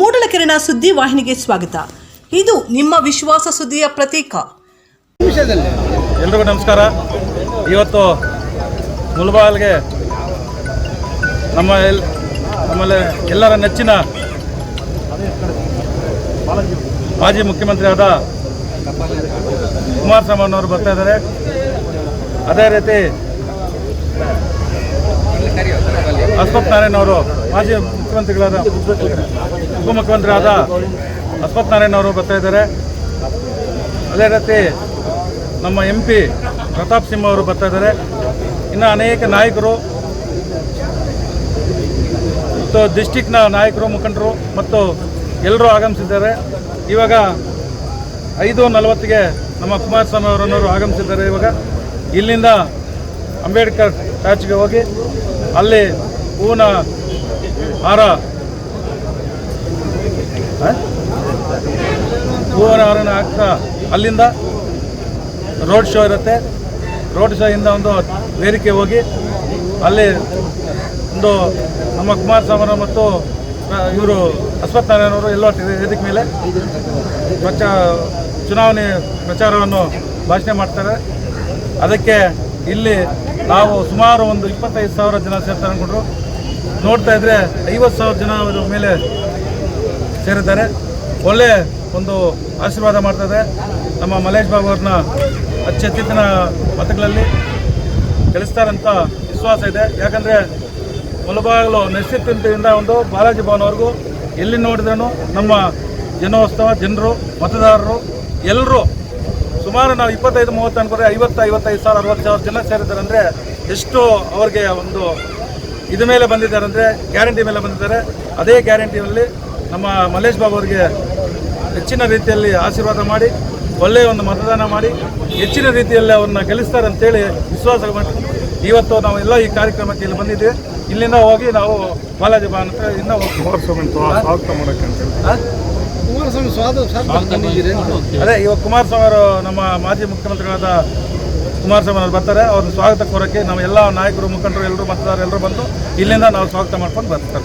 ಮೂಡಲಕೆರೆನ ಸುದ್ದಿ ವಾಹಿನಿಗೆ ಸ್ವಾಗತ. ಇದು ನಿಮ್ಮ ವಿಶ್ವಾಸ ಸುದ್ದಿಯ ಪ್ರತೀಕ. ಎಲ್ರಿಗೂ ನಮಸ್ಕಾರ. ಇವತ್ತು ಮುಲ್ಬಾಲ್ಗೆ ನಮ್ಮ ಎಲ್, ನಮ್ಮಲ್ಲಿ ಎಲ್ಲರ ನೆಚ್ಚಿನ ಮಾಜಿ ಮುಖ್ಯಮಂತ್ರಿ ಆದ ಕುಮಾರಸ್ವಾಮಿ ಬರ್ತಾ ಇದ್ದಾರೆ. ಅದೇ ರೀತಿ ಅಶ್ವಥ್ ನಾರಾಯಣ್ ಅವರು ಮಾಜಿ ಮುಖ್ಯಮಂತ್ರಿಗಳಾದ ಉಪಮುಖ್ಯಮಂತ್ರಿ ಆದ ಅಶ್ವಥ್ ನಾರಾಯಣ್ ಅವರು ಬರ್ತಾ ಇದ್ದಾರೆ. ಅದೇ ರೀತಿ ನಮ್ಮ ಎಂ ಪಿ ಪ್ರತಾಪ್ ಸಿಂಹ ಅವರು ಬರ್ತಾ ಇದ್ದಾರೆ. ಇನ್ನು ಅನೇಕ ನಾಯಕರು, ಮತ್ತು ಡಿಸ್ಟಿಕ್ನ ನಾಯಕರು, ಮುಖಂಡರು ಮತ್ತು ಎಲ್ಲರೂ ಆಗಮಿಸಿದ್ದಾರೆ. ಇವಾಗ ಐದು ನಲವತ್ತಿಗೆ ನಮ್ಮ ಕುಮಾರಸ್ವಾಮಿ ಅವರನ್ನವರು ಆಗಮಿಸಿದ್ದಾರೆ ಇವಾಗ. ಇಲ್ಲಿಂದ ಅಂಬೇಡ್ಕರ್ ಸ್ಟ್ಯಾಚ್ಗೆ ಹೋಗಿ ಅಲ್ಲಿ ಹೂವಿನ ಹಾರ ಆ? ಅವರನ್ನ ಹಾಕ್ತಾ ಅಲ್ಲಿಂದ ರೋಡ್ ಶೋ ಇರುತ್ತೆ. ರೋಡ್ ಶೋ ಇಂದ ಒಂದು ವೇದಿಕೆ ಹೋಗಿ ಅಲ್ಲಿ ಒಂದು ನಮ್ಮ ಕುಮಾರಸ್ವಾಮಿ ಮತ್ತು ಇವರು ಅಶ್ವಥ್ ನಾರಾಯಣ ಅವರು ಎಲ್ಲೋ ವೇದಿಕೆ ಮೇಲೆ. ಪ್ರಚಾರ ಚುನಾವಣೆ ಪ್ರಚಾರವನ್ನು ಭಾಷಣ ಮಾಡ್ತಾರೆ. ಅದಕ್ಕೆ ಇಲ್ಲಿ ನಾವು ಸುಮಾರು ಒಂದು ಇಪ್ಪತ್ತೈದು ಸಾವಿರ ಜನ ಸೇರ್ತಾರೆ ಅಂದ್ಕೊಂಡ್ರು ನೋಡ್ತಾ ಇದ್ರೆ ಐವತ್ತು ಸಾವಿರ ಜನ ಮೇಲೆ ಸೇರಿದ್ದಾರೆ. ಒಳ್ಳೆ ಒಂದು ಆಶೀರ್ವಾದ ಮಾಡ್ತದೆ ನಮ್ಮ ಮಲೇಶ್ ಬಾಬು ಅವ್ರನ್ನ ಮತಗಳಲ್ಲಿ ಗೆಲ್ಲಿಸ್ತಾರಂತ ವಿಶ್ವಾಸ ಇದೆ. ಯಾಕಂದರೆ ಮುಲಬಾಗಲು ನೈಸಿತ್ಯದಿಂದ ಒಂದು ಬಾಲಾಜಿ ಭವನವರೆಗೂ ಎಲ್ಲಿ ನೋಡಿದ್ರೂ ನಮ್ಮ ಜನೋತ್ಸವ ಜನರು, ಮತದಾರರು ಎಲ್ಲರೂ ಸುಮಾರು ನಾವು ಇಪ್ಪತ್ತೈದು, ಮೂವತ್ತು ಅನ್ಕೊಂಡ್ರೆ ಐವತ್ತು, ಐವತ್ತೈದು ಸಾವಿರ, ಅರವತ್ತು ಸಾವಿರ ಜನ ಸೇರಿದ್ದಾರೆ ಅಂದರೆ ಎಷ್ಟು ಅವ್ರಿಗೆ ಒಂದು ಇದ ಮೇಲೆ ಬಂದಿದ್ದಾರೆ ಅಂದರೆ ಗ್ಯಾರಂಟಿ ಮೇಲೆ ಬಂದಿದ್ದಾರೆ. ಅದೇ ಗ್ಯಾರಂಟಿಯಲ್ಲಿ ನಮ್ಮ ಮಲ್ಲೇಶ್ ಬಾಬು ಅವರಿಗೆ ಹೆಚ್ಚಿನ ರೀತಿಯಲ್ಲಿ ಆಶೀರ್ವಾದ ಮಾಡಿ ಒಳ್ಳೆಯ ಒಂದು ಮತದಾನ ಮಾಡಿ ಹೆಚ್ಚಿನ ರೀತಿಯಲ್ಲಿ ಅವ್ರನ್ನ ಗೆಲ್ಲಿಸ್ತಾರೆ ಅಂತೇಳಿ ವಿಶ್ವಾಸ ಮಾಡಿ. ಇವತ್ತು ನಾವು ಎಲ್ಲ ಈ ಕಾರ್ಯಕ್ರಮಕ್ಕೆ ಇಲ್ಲಿ ಬಂದಿದ್ದೀವಿ. ಇಲ್ಲಿಂದ ಹೋಗಿ ನಾವು ಬಾಲಾಜಿ ಬಾ ಹತ್ರ ಇನ್ನ ಅದೇ ಇವಾಗ ಕುಮಾರಸ್ವಾಮಿ ಅವರು ನಮ್ಮ ಮಾಜಿ ಮುಖ್ಯಮಂತ್ರಿಗಳಾದ ಕುಮಾರಸ್ವಾಮಿ ಅವರು ಬರ್ತಾರೆ. ಅವ್ರನ್ನ ಸ್ವಾಗತ ಕೋರಕ್ಕೆ ನಾವು ಎಲ್ಲ ನಾಯಕರು ಮುಖಂಡರು ಎಲ್ಲರೂ ಮತದಾರರು ಎಲ್ಲರೂ ಬಂದು ಇಲ್ಲಿಂದ ನಾವು ಸ್ವಾಗತ ಮಾಡ್ಕೊಂಡು ಬರ್ತಾರೆ